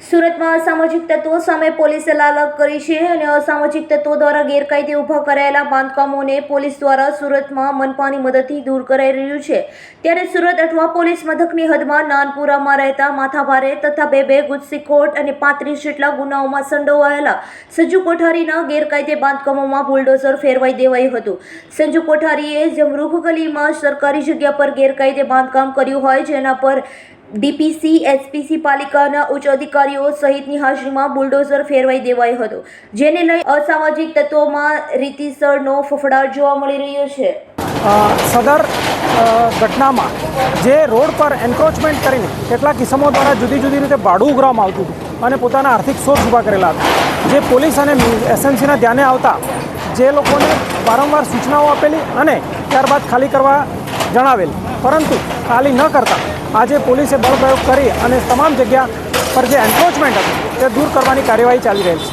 સુરતમાં અસામાજિક તત્વો સામે પોલીસે લાલક કરી છે અને અસામાજિક તત્વો દ્વારા ગેરકાયદે ઊભા કરાયેલા બાંધકામોને પોલીસ દ્વારા સુરતમાં મનપાની મદદથી દૂર કરાઈ રહ્યું છે. ત્યારે સુરત અઠવા પોલીસ મથકની હદમાં નાનપુરામાં રહેતા માથાભારે તથા બે બે ગુજસીકોટ અને પાંત્રીસ જેટલા ગુનાઓમાં સંડોવાયેલા સંજુ કોઠારીના ગેરકાયદે બાંધકામોમાં બુલડોઝર ફેરવાઈ દેવાયું હતું. સંજુ કોઠારીએ જમરૂખ ગલીમાં સરકારી જગ્યા પર ગેરકાયદે બાંધકામ કર્યું હોય જેના પર ડીપીસી એસપીસી પાલિકાના ઉચ્ચ અધિકારીઓ સહિતની હાજરીમાં બુલડોઝર ફેરવાઈ દેવાયો હતો, જેને લઈ અસામાજિક તત્વોમાં રીતિસરનો ફફડાટ જોવા મળી રહ્યો છે. સદર ઘટનામાં જે રોડ પર એન્ક્રોચમેન્ટ કરીને કેટલાક કિસમો દ્વારા જુદી જુદી રીતે ભાડું ઉઘરાવવામાં આવતું હતું અને પોતાના આર્થિક સોર્સ ઊભા કરેલા હતા. જે પોલીસ અને એસએમસીના ધ્યાને આવતા જે લોકોને વારંવાર સૂચનાઓ આપેલી અને ત્યારબાદ ખાલી કરવા જણાવેલ. પરંતુ ખાલી ન કરતા આજે પોલીસે બળપ્રયોગ કરી અને તમામ જગ્યા પર જે એન્ક્રોચમેન્ટ હતું તે દૂર કરવાની કાર્યવાહી ચાલી રહેલ છે.